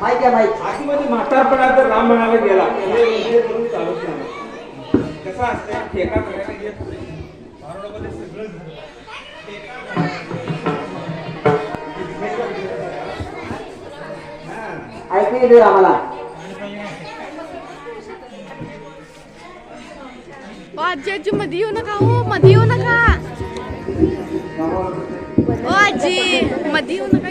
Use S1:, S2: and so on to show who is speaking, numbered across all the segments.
S1: माहिती आहे माहिती.
S2: आतमध्ये म्हातारपणा तर राम म्हणायला गेला. चालत नाही. कसं असतं ठेका करायला येत नाही. भारुडामध्ये सगळं.
S1: ऐकू येते आम्हाला.
S3: आजी आजी मध्ये येऊ नका हो मध्ये येऊ नका. ओ आजी मध्ये येऊ नका.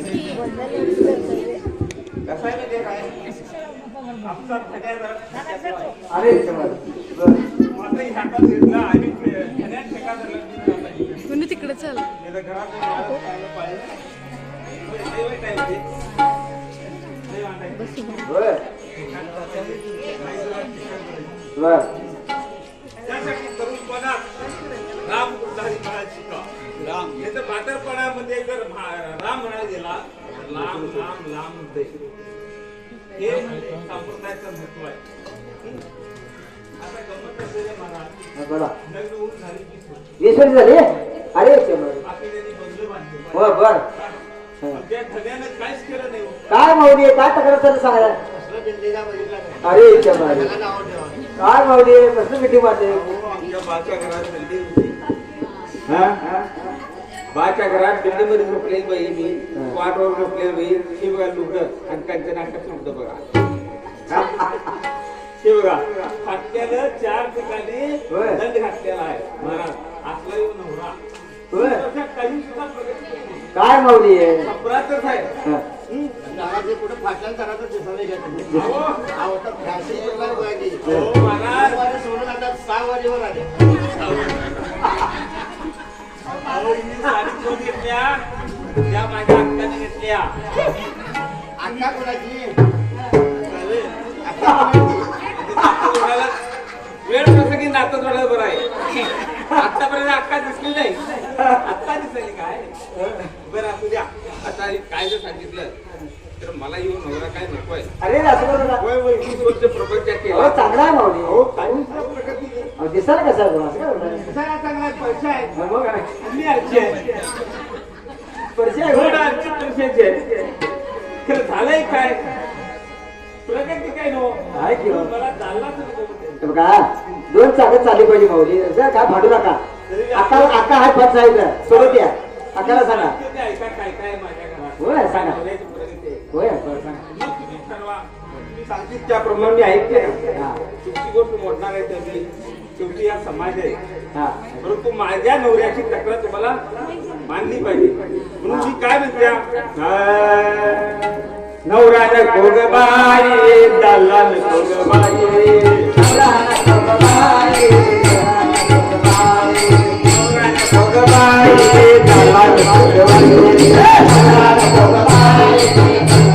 S1: बरं. बरं.
S2: त्यासाठी तरुणपणात राम राम. हे तर म्हातारपणामध्ये जर राम म्हणायला गेला लांब लांब लांब हे संप्रदायाचं महत्त्व आहे. आता गमत
S1: हा,
S2: झाली की
S1: झाली? अरे समज
S2: बाकी त्यांनी बंगले बांधले.
S1: हो बर.
S2: त्या धन्यानं काहीच केलं नाही हो.
S1: काय माऊली काय तक्रार चालू सांगा
S2: असलं बिल्डिंगा बघितला का?
S1: अरे. काय माऊली कसं मिठी मारते
S2: हो, आमच्या बाच्या घरात बिल्डिंग होती. हा? बाच्या घरात बिल्डिंगमध्ये झोपलेली बाई मी वाटवर झोपलेली बाई हे बघा लुगडं आणि त्यांच्या नाकात लुगडं बघा हा? हे बघा चार ठिकाणी
S1: होय.
S2: दंड घातलेला आहे महाराज असला येऊ नवरा काही सुद्धा.
S1: काय माऊली आहे
S2: अपराधच आहे
S1: हा.
S4: घराचे कुठे फाटल्यान करायचं दिसायला घेत नाही.
S2: अहो,
S4: अहो, तर फॅशन कुठला बघायची.
S2: हो, महाराज
S4: सोडून आता सहा वाजेवर आले.
S2: घेतल्या? त्या माझ्या हक्काने घेतल्या.
S4: अक्का कोणाची?
S2: वेळ प्रसंगी नातं जोडायला बरं आहे? आतापर्यंत अक्का दिसली नाही. आत्ता दिसली काय? बरं असू द्या. आता काय जर सांगितलं तर मला येऊन नवरा काय नको आहे
S1: अरे
S2: वीस वर्ष प्रपंच
S1: अहो
S2: केला
S1: चांगला
S2: हो.
S1: अहो, दिसायला कसा आहे बोला असं काय बोलताय?
S2: कसा चांगला आहे, पैसा आहे
S1: मग बघ. काय.
S2: मी आजची आहे.
S1: परिचय आहे
S2: थोडं पैशाची आहे. खरं झालंय काय? नो
S1: की हो.
S2: मला चाललाच नको म्हणते.
S1: हे बघा दोन चाकत चालली पाहिजे माऊली. जर काय फाडू नका? अक्का अक्का हाय पद साहेब सोबत या. अक्काला सांगा.
S2: ते ऐका काय काय आहे माझ्या घरात.
S1: होय, सांगा. होय बरं सांगा.
S2: मग तुम्ही ठरवा. तुम्ही सांगितलं त्याप्रमाणे मी ऐकते. ना.
S1: हा.
S2: तुमची गोष्ट मोडणार आहे त्याची शेवटी हा समाज आहे. परंतु माझ्या नवऱ्याची तक्रार तुम्हाला मानली पाहिजे. म्हणून मी काय म्हणत्या? नवऱ्याने गोगबाई दलाल गोगबाई नवऱ्याने गोगबाई दलाल गोगबाई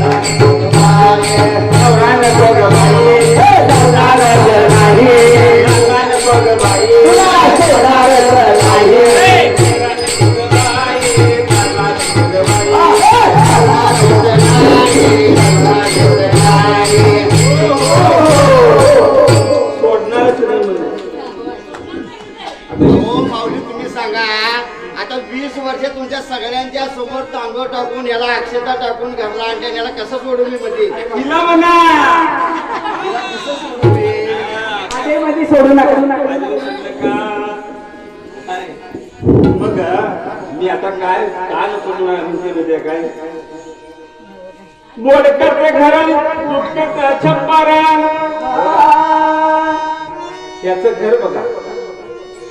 S4: मी
S2: आता काय? काल तुम्हाला म्हणते म्हणजे काय? मोडकते घर लुटकत छप्पारा याच घर बघा.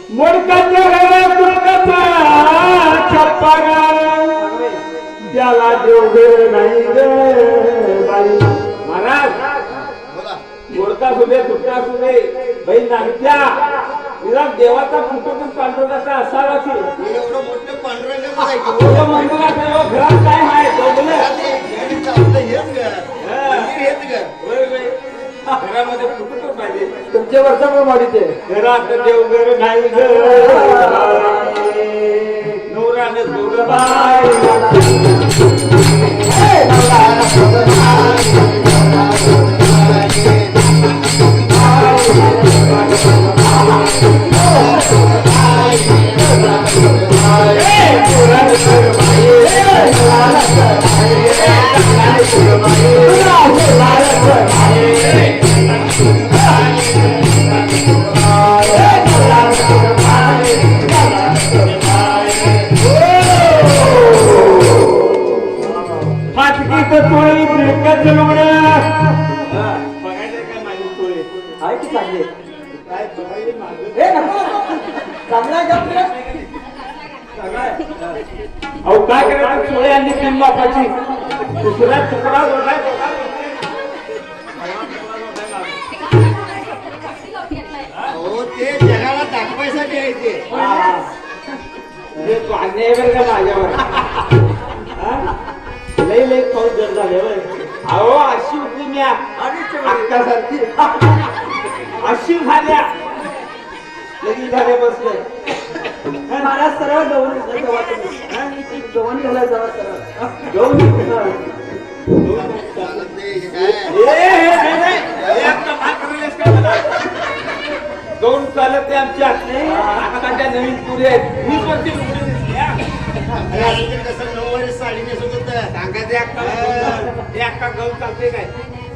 S2: मोडकत घर लुटकत छप्पारा त्याला जेवढे नाही बाई. महाराज
S4: बोला
S2: मोडका दे तुटका दे बाई नागत्या तुला देवाचा भक्तच पांडुरंगाचा असावा की?
S4: एवढं मोठं
S2: एवढं घरात काय आहे घरामध्ये कुठं पाहिजे.
S1: तुमच्या वर्षामुळे माडिते
S2: घरात देवघर नाही नवराने दुर्गा बाय दुसरा तुकडा
S4: हो ते जगाला दाखवायसाठी आहे ते.
S2: तो अन्याय बरं का माझ्यावर? लई लई पाऊस जर झाले अहो अशी होती मी अक्कासारखी अशी झाल्या. लगेच झाले बसले
S1: महाराज सरळ गव्हाणी घालायला जावा सरळ.
S2: जाऊन दोन चालत ते आमच्या आता नवीन पुरी आहेत. वीस
S4: वरती कसं नऊ वर्ष साडी नेसत होत.
S2: सांगा ते अक्का. गहू चालते काय?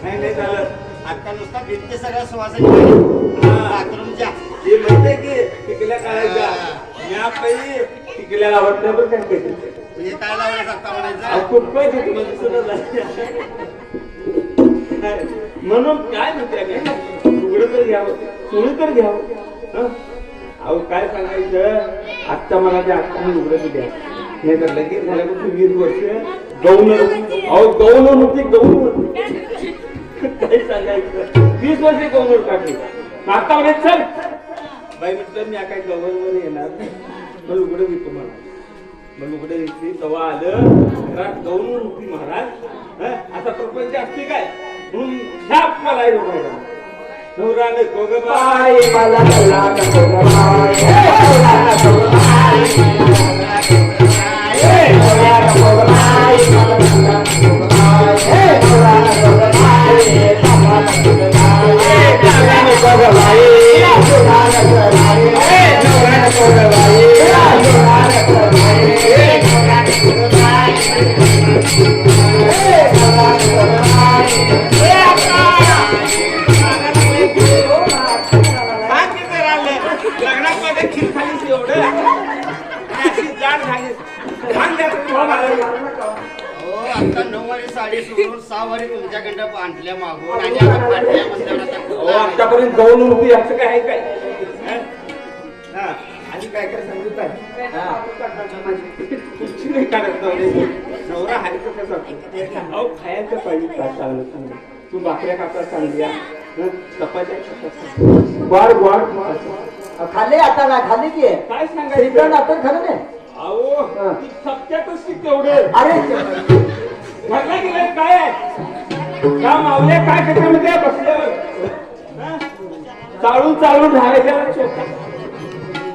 S2: नाही नाही चालत.
S4: अक्का नुसता भेटते सगळ्या सुवासाच्या बाथरूमच्या.
S2: ते म्हणते की तिकडल्या काळाच्या. या पाहिजे पण काय पाहिजे
S4: हे काय आता म्हणायचं?
S2: खूप आहे. म्हणून काय म्हणते आम्ही तर घ्यावं सोळी तर घ्यावं. हं? अहो काय सांगायचं? आत्ता मला ते आत्ता मी उघडं द्या नाही तर लगेच झाल्यापासून वीस वर्ष गौन अहो गौन होती गौन होती काय सांगायचं? वीस वर्ष गौनवर काढली आता म्हणे चल. बाई म्हटलं मी काय गव्हर्नवर येणार. मग उघड विप महाराज मग उघड विकली तवा आलं घरात गौन होती महाराज आता प्रपंच असते काय? म्हणून छाप मला नवराने कोगबाई
S1: मला
S4: तुमच्याकडं मागून आणि आता पाटल्या म्हणल्यावर आता
S2: अहो,
S4: कुठला आहे?
S2: आतापर्यंत होती असं काय आहे काय हं? हा. आणि काय काय सांगितलं तुमची नाही काढत नवरे. नवरा आहे का कसा अहो खायचं पाहिजे काय चांगलं चांगलं तू भाकऱ्या कापा चांगल्या हं? चपात्या कापा चांगल्या. वाढ वाढ वाढ.
S1: खाल्ले आता ना खाल्ली की
S2: काय
S1: श्रीखंड
S2: सांगायचं
S1: आता खाल्लं नाही
S2: अहो ती तेवढे
S1: अरे
S2: घरला गेले काय का मावल्या काय त्याच्यामध्ये बसल्यावर? चालून चालून राहायच्या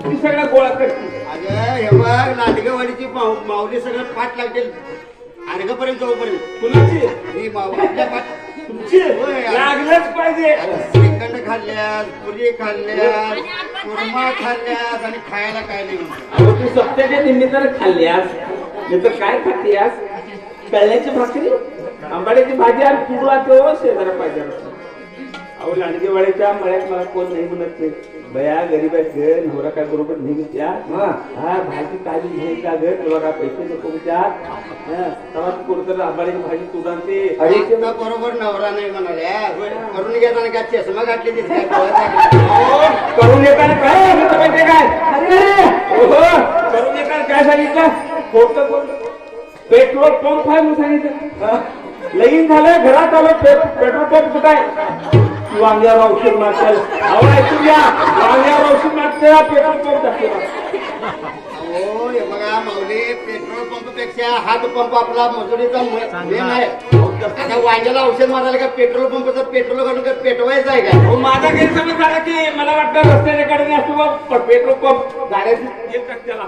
S2: ती सगळं गोळा करते.
S4: अगं हे बघ लाटगेवाडीची माऊ- माऊली सगळं पाठ लागतील. अर्घपर्यंत जाऊपर्यंत.
S2: कुणाची?
S4: ही माऊ आपल्या पाठ.
S2: तुमची?
S4: होय.
S2: लागलंच पाहिजे.
S4: श्रीखंड खाल्ल्यास पुरी खाल्ल्यास कुर्मा खाल्ल्यास आणि खायला काय नाही.
S2: अहो तू सप्त्याच्या निमित्तानं खाल्ल्यास नाही तर काय खातेयास? कळण्याची भाकरी आंबाड्याची भाजी आणि कुडला तेव्हा शेजारा पाहिजे अहो लांडगेवाड्याच्या मळ्यात मला कोण नाही म्हणत नाही बया गरीब आहेत घर नवरा काय बरोबर नाही त्या हा. भाजी घ्यायचा घर तुला काय पैसे नको विचार. तेव्हा कुठं आंबाडीची भाजी तुला ते
S4: बरोबर नवरा नाही म्हणाल्या करून घेताना काय चष्मा घातली तिथे?
S2: करून येताना काय? माहितीये काय? करून येताना काय सांगितलं? खोटं बोललं पेट्रोल पंप आहे म्हणून सांगितलं. लगीन झालं घरात आलो पेट्रोल पंप कुठं आहे? वांग्यावर औषध मागतात अहो ऐकून घ्या. वांग्यावर औषध मागते पेट्रोल पंप दाखवा
S4: बघा माऊली पेट्रोल पंपपेक्षा हात पंप आपला मजुरीचा मेन आहे. वांग्याला औषध मारायला का पेट्रोल पंपचं पेट्रोल काढून काय पेटवायचं आहे का?
S2: हो माझा गैरसमज झाला की मला वाटतं रस्त्याच्या कडेने असतो पेट्रोल पंप टक्क्याला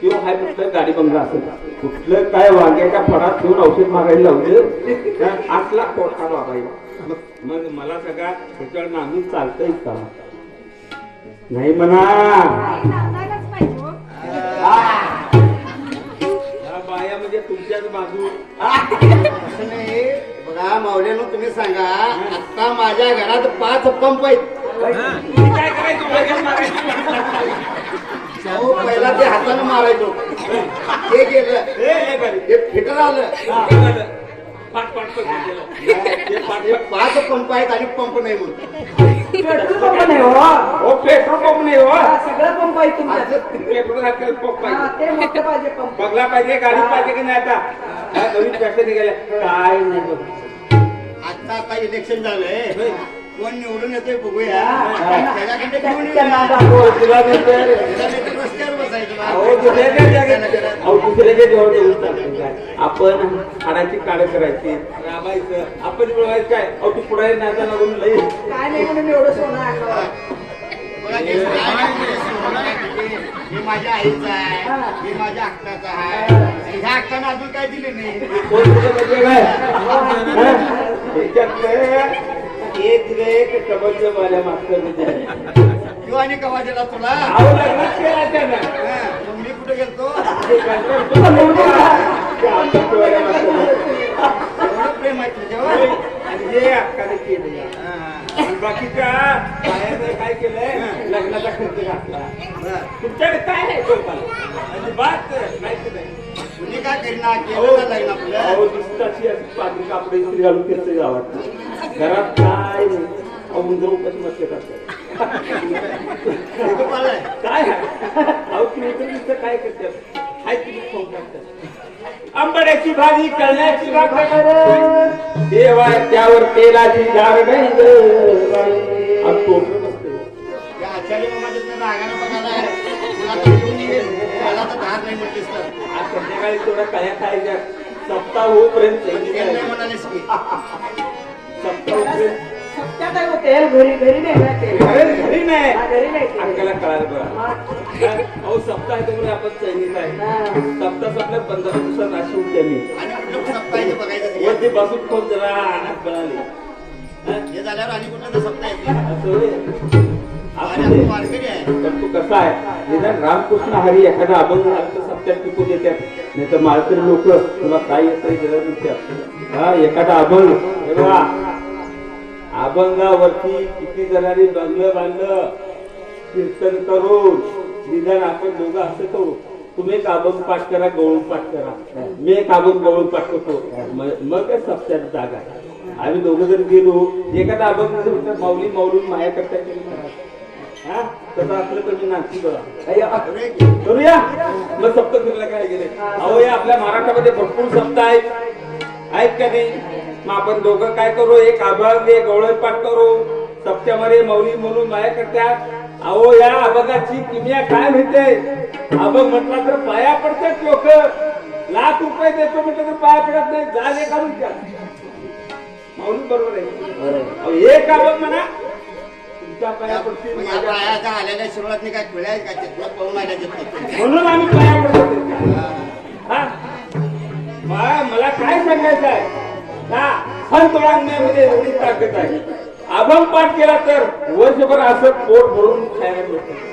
S2: किंवा हाय कुठलं गाडी बंगला असेल कुठलं काय वांग्याच्या फळात ठेवून औषध मारायला लावलं आतला पोटा वागायला. मग मला सगळा ह्याच्यावर नामी चालतंय का? नाही म्हणा.
S3: नांदायलाच पाहिजे हो.
S2: या बाया म्हणजे तुमच्याच बाजू.
S4: असं नाही. बघा माऊलीनं तुम्ही सांगा आता माझ्या घरात पाच पंप आहेत.
S2: काय करायचं
S4: पहिला ते हाताने मारायचो.
S2: हे, हे बरे.
S4: ते फिटर आलं.
S2: हा, हे. हे.
S4: हे पाच पंप आहेत आणि पंप नाही म्हणून.
S1: पेट्रोल पंप नाही हो.
S2: हो पेट्रोल पंप नाही हो.
S1: हा, सगळं पंप आहे
S2: पेट्रोल पंप
S1: हा,
S2: पाहिजे
S1: ते पाहिजे पंप.
S2: बंगला पाहिजे गाडी पाहिजे की नाही आता? हा, नवीन पैसे निघाले. काय नाही बघ.
S4: आता आता इलेक्शन झालंय. कोण निवडून येतोय बघूया.
S1: हा.
S4: त्याच्याकडे घेऊन
S2: तुला आपण हाडाची काळ करायची राबायचं आपण मिळवायचं काय अहो तू पुढे नाचा लागून लई
S1: काय नाही म्हणून एवढं सोनं अंगावर
S4: सोनं माझ्या आईचा आहे मी माझ्या अक्काचं आहे ह्या अक्कानं अजून काय दिले नाही
S2: एक दिलं एक एक कबड्डी माझ्या मागचं म्हणजे
S4: किंवा दिला तुला.
S2: अहो लग्नच केला त्यानं.
S4: हा, मग मी कुठे गेलतो?
S2: ते तुला का? ते आमच्या.
S4: एवढं प्रेम आहे तुझ्यावर?
S2: आणि हे अक्काने केलं
S4: हा,
S2: आणि बाकीच्या बायाने काय केलंय? लग्नाचा खर्च घातला.
S4: बरं.
S2: तुमच्याकडे काय आहे टोकाला अजिबात नाही.
S4: तुम्ही काय करणार केलं लग्न आपलं.
S2: अहो दिसताची अशी पातळी कापडे इस्त्री घालून फिरते गावात. घरात काय नाही. अहो मुंजर उपाशी मस्ते करतात? काय? अहो काय करतात हाय तुम्ही खाऊन टाकतात आंबड्याची भाजी कळण्याची भाकर देवा त्यावर तेलाची धार नाही ग बाई. आणि टोपलं बसतंय.
S4: या आचार्य मामाच्या तिथं रागानं बघायला आहे. तुला तर घेऊन निघेल. त्याला तर धार नाही म्हटलीस तर
S2: आज संध्याकाळी थोड्या कळ्या खायच्या सप्ताह होईपर्यंत.
S4: म्हणालीस की
S2: सप्ताह होईपर्यंत
S1: तेल घरी घरी नाही तेल
S2: घरी नाही
S1: हा, घरी नाही तेल. हा.
S2: अहो सप्ताह आहे त्यामुळे आपण आहे
S1: हा.
S2: सप्ताह पंधरा दिवसात उठते मी
S4: आणि कुठलं सप्ताह बघायचं ते.
S2: वरती बसून जरा कळाली हे
S4: झाल्यावर आणि कुठलं
S2: असं होय?
S4: आणि
S2: असू दे.
S4: आपण वारकरी आहे
S2: पण तू कसा आहे निदान रामकृष्ण हरी एखादा अभंग झाला तर सप्त्यात टिकून देतात नाही तर माळकरी लोक तुला काय येतं गरज हा एखादा अभंग हे बघा अभंगावरती किती जणांनी बंगलं बांधलं? कीर्तन करून. निदान आपण दोघं असं तुम्ही एक अभंग पाठ करा गवळून पाठ करा. मी एक अभंग गवळून पाठ करतो. मग काय सप्त्यात जागा आम्ही दोघं जण गेलो. एखादा अभंग माऊली माऊली माया करता केली हा? तसं असलं तर मी नाचू बघा. करूया? मग सप्त फिरला काय गेले? अहो या आपल्या महाराष्ट्रामध्ये भरपूर सप्ताह आहेत. आहेत का नाही? मग आपण दोघं काय करू? एक अभंग एक गवळ पाठ करू. सप्त्यामध्ये मौली म्हणून माया करतात. अहो या अभंगाची किमिया काय म्हणते अभंग म्हटला तर पाया पडतात लोक. लाख रुपये देतो म्हटलं तर पाया पडत नाही. जागे काढून द्या माऊली बरोबर आहे. एक अभंग म्हणा.
S4: तिथनं
S2: म्हणून आम्ही पाया पडतो. हा? मला मला काय सांगायचं आहे? हा संत वाङ्मयामध्ये एवढी ताकद आहे. अभंग पाठ केला तर वर्षभर असं पोट भरून खायला मिळतं.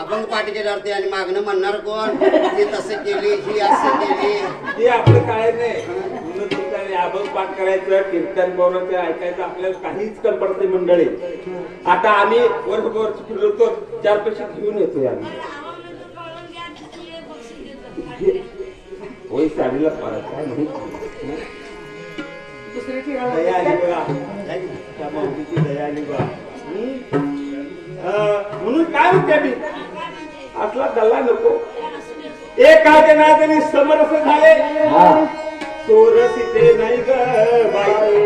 S4: अभंग पाठ केल्यावरती आणि मागणं म्हणणार कोण? ती तसं केली ही असं केली.
S2: ते आपलं काय नाही. म्हणून ते अभंग पाठ करायचं कीर्तन बोलायचं ऐकायचं आपल्याला काहीच कमी पडते मंडळी. आता आम्ही वर्षभर फिरलो चार पैसे घेऊन येतोय आम्ही होय साडीला फरक काय नाही दया आली बघा त्या माऊलीची दया आली बघा म्हणून काय म्हणते मी असला गल्ला नको एका जनार्दनी समरस झाले चोरस इथे नाही ग बाई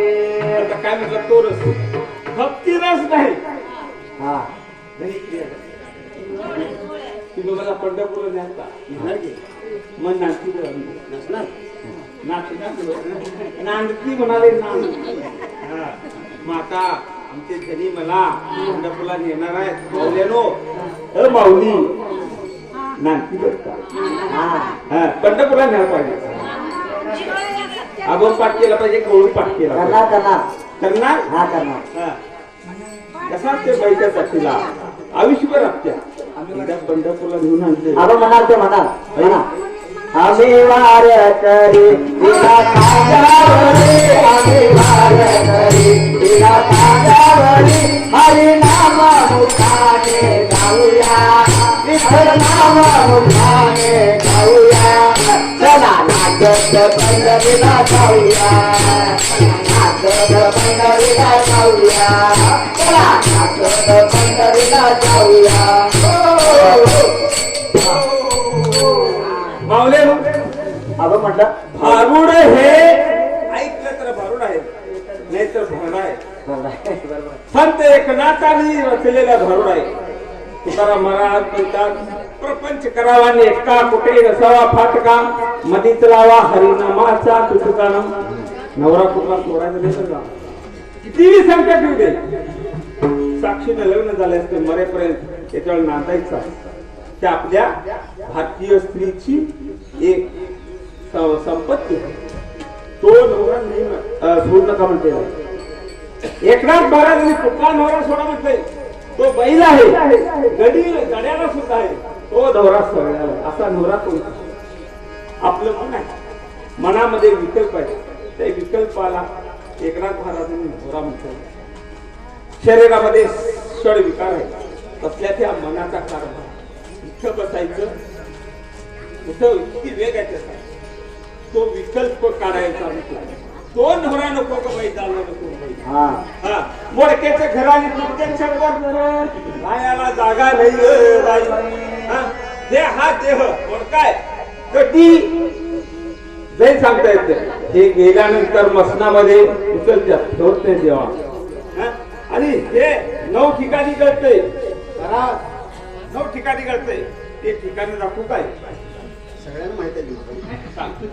S2: आता काय म्हटलं चोरस भक्ती रस नाही तुम्ही मला पंढरपूर न्यायचा मग नाशिक नसणार नांदती म्हणाले नांद हा. आता आमचे धनी मला पंढरपूरला नेणार आहेत. बोललेनो अ माऊली नांदती बसता हा. पंढरपूरला न्यायला पाहिजे. अभंग पाठ केला पाहिजे गवळी पाठ केला पाहिजे. करणार हा. कसा असते बाईच्या साथीला आयुष्यभर आपल्या. एकदा पंढरपूरला घेऊन आणते
S1: आम्ही वाऱ्या करी तिला कांदावरी आम्ही वाऱ्या करी तिला कांदावरी हरी नाम मुखाने जाऊया. विठ्ठल नाम मुखाने जाऊया. चला नाचत पंढरीला जाऊया. नाचत पंढरीला जाऊया. चला नाचत पंढरीला जाऊया
S2: मावले
S1: अगं म्हटलं
S2: भारुड हे ऐकलं तर भारुड आहे. नाही तर भारुड आहे. संत एकनाथाने रचलेला भारुड आहे. तुकाराम महाराज म्हणतात प्रपंच करावा नेटका कुठे नसावा फाटका मधीच लावा हरिनामाचा तुटका नवरा कुठला सोडायचा नाही तर जा. कितीही संकट येऊ दे. साक्षीने लग्न झाले असते मरेपर्यंत त्याच्यावर नांदायचा. त्या आपल्या भारतीय स्त्रीची एक संपत्ती आहे. तो नवरा नाही म्हण- सोडू नका म्हणते एकनाथ महाराजांनी कुठला नवरा सोडा म्हटलंय तो बैल आहे. गडी गड्याला सुद्धा आहे. तो नवरा सगळ्याला असा नवरा तो आपलं मन आहे. मनामध्ये विकल्प आहे. त्या विकल्पाला एकनाथ महाराजांनी नवरा म्हटलं शरीरामध्ये षड विकार आहे. तसल्या त्या मनाचा कारभार. इथं बसायचं कुठं किती वेग आहे त्याचा. तो विकल्प काढायचा म्हटला. तो नवरा नको का बाई चालला नको हा. मोडक्याच्या घराने रायाला जागा नाही हा. देह. मोडकाय कधी? नाही सांगता येत. हे गेल्यानंतर मसनामध्ये उचलतात होत नाही देवा. हा? आणि हे नऊ ठिकाणी कळतंय नऊ ठिकाणी कळतंय ते ठिकाणी दाखवू काय?
S4: सगळ्यांना माहिती आहे
S2: सांगतो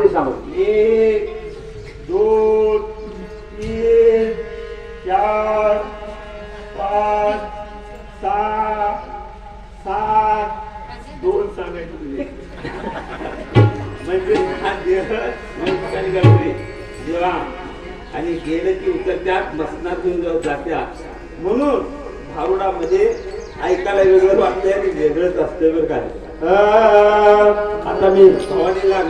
S2: की
S1: सांगू
S2: एक दोन तीन चार पाच सहा सात दोन सांगायचे म्हणजे हा देह नऊ ठिकाणी गळते देवा. आणि गेलं की उतरत्यात मसनातून जाऊ जात्यात. म्हणून भारुडामध्ये ऐकायला वेगळं वाटतंय आणि वेगळंच असतं बरं काय आता मी भवानीला